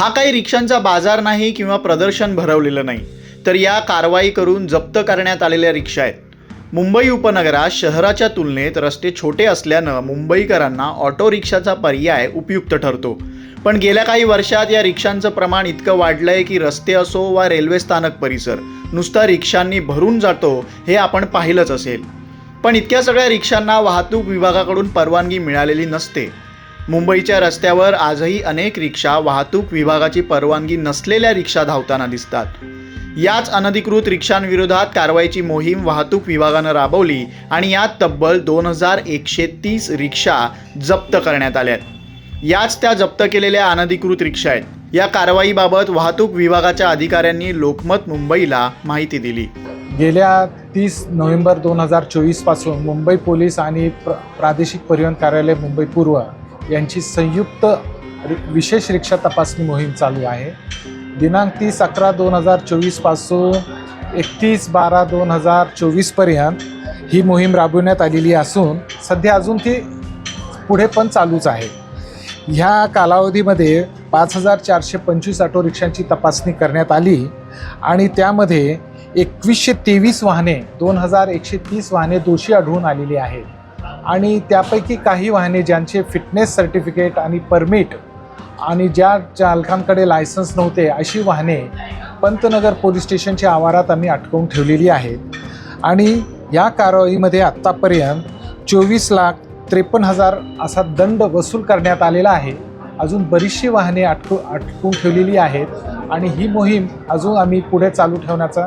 हा काही रिक्षांचा बाजार नाही किंवा प्रदर्शन भरवलेलं नाही तर या कारवाई करून जप्त करण्यात आलेल्या रिक्षा आहेत. मुंबई उपनगरात शहराच्या तुलनेत रस्ते छोटे असल्यानं मुंबईकरांना ऑटो रिक्षाचा पर्याय उपयुक्त ठरतो. पण गेल्या काही वर्षात या रिक्षांचं प्रमाण इतकं वाढलंय की रस्ते असो वा रेल्वे स्थानक परिसर नुसता रिक्षांनी भरून जातो हे आपण पाहिलंच असेल. पण इतक्या सगळ्या रिक्षांना वाहतूक विभागाकडून परवानगी मिळालेली नसते. मुंबईच्या रस्त्यावर आजही अनेक रिक्षा वाहतूक विभागाची परवानगी नसलेल्या रिक्षा धावताना दिसतात. याच अनधिकृत रिक्षांविरोधात कारवाईची मोहीम वाहतूक विभागानं राबवली आणि यात तब्बल दोन हजार एकशे तीस रिक्षा जप्त करण्यात आल्यात. याच त्या जप्त केलेल्या अनधिकृत रिक्षा आहेत. या कारवाईबाबत वाहतूक विभागाच्या अधिकाऱ्यांनी लोकमत मुंबईला माहिती दिली. गेल्या तीस नोव्हेंबर दोन हजार चोवीसपासून मुंबई पोलीस आणि प्र प्रादेशिक परिवहन कार्यालय मुंबई पूर्व यांची संयुक्त रि विशेष रिक्षा तपासणी मोहीम चालू आहे. दिनांक तीस अकरा दोन हजार चोवीसपासून एकतीस बारा दोन हजार चोवीसपर्यंत ही मोहीम राबवण्यात आलेली असून सध्या अजून ती पुढे पण चालूच आहे. ह्या कालावधीमध्ये पाच हजार चारशे पंचवीस ऑटो रिक्षांची तपासणी करण्यात आली आणि त्यामध्ये एकवीसशे तेवीस वाहने दोन हजार एकशे तीस वाहने दोषी आढळून आलेली आहेत. आणि त्यापैकी काही वाहने ज्यांचे फिटनेस सर्टिफिकेट आणि परमिट आणि ज्या चालकांकडे लायसन्स नव्हते अशी वाहने पंतनगर पोलीस स्टेशनच्या आवारात आम्ही अटकवून ठेवलेली आहेत. आणि या कारवाईमध्ये आत्तापर्यंत चोवीस लाख त्रेपन्न हजार असा दंड वसूल करण्यात आलेला आहे. अजून बरीचशी वाहने अटकू अटकून ठेवलेली आहेत आणि ही मोहीम अजून आम्ही पुढे चालू ठेवण्याचा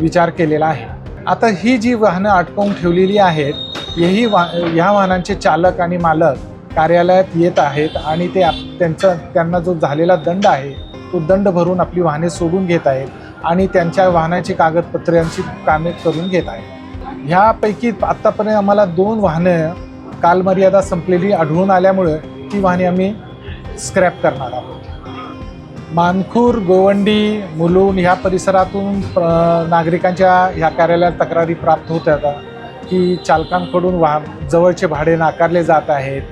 विचार केलेला आहे. आता ही जी वाहनं अटकवून ठेवलेली आहेत हेही वा ह्या वाहनांचे चालक आणि मालक कार्यालयात येत आहेत आणि ते आप त्यांचा त्यांना जो झालेला दंड आहे तो दंड भरून आपली वाहने सोडून घेत आहेत आणि त्यांच्या वाहनाची कागदपत्रांची कामे करून घेत आहेत. ह्यापैकी आत्तापर्यंत आम्हाला दोन वाहनं कालमर्यादा संपलेली आढळून आल्यामुळं ती वाहने आम्ही स्क्रॅप करणार आहोत. मानखूर गोवंडी मुलुंड ह्या परिसरातून नागरिकांच्या ह्या कार्यालयात तक्रारी प्राप्त होत्या की चालकांकडून वा जवळचे भाडे नाकारले जात आहेत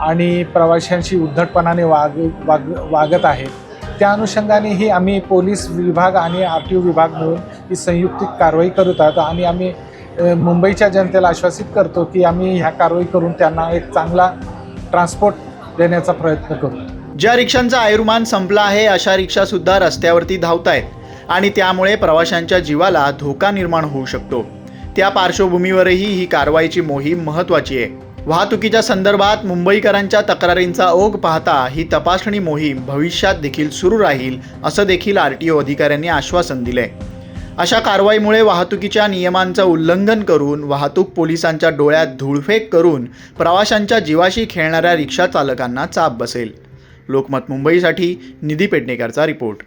आणि प्रवाशांशी उद्धटपणाने वाग वाग वागत आहेत. त्या अनुषंगाने ही आम्ही पोलीस विभाग आणि आर टी ओ विभाग मिळून ही संयुक्तिक कारवाई करत आहोत आणि आम्ही मुंबईच्या जनतेला आश्वासित करतो की आम्ही ह्या कारवाई करून त्यांना एक चांगला ट्रान्सपोर्ट देण्याचा प्रयत्न करू. ज्या रिक्षांचा आयुर्मान संपला आहे अशा रिक्षा सुद्धा रस्त्यावरती धावत आहेत आणि त्यामुळे प्रवाशांच्या जीवाला धोका निर्माण होऊ शकतो. त्या पार्श्वभूमीवरही ही कारवाईची मोहीम महत्त्वाची आहे. वाहतुकीच्या संदर्भात मुंबईकरांच्या तक्रारींचा ओघ पाहता ही तपासणी मोहीम भविष्यात देखील सुरू राहील असं देखील आर टी ओ अधिकाऱ्यांनी आश्वासन दिले अशा कारवाईमुळे वाहतुकीच्या नियमांचं उल्लंघन करून वाहतूक पोलिसांच्या डोळ्यात धूळफेक करून प्रवाशांच्या जीवाशी खेळणाऱ्या रिक्षा चालकांना चाप बसेल. लोकमत मुंबईसाठी निधी पेडणेकरचा रिपोर्ट.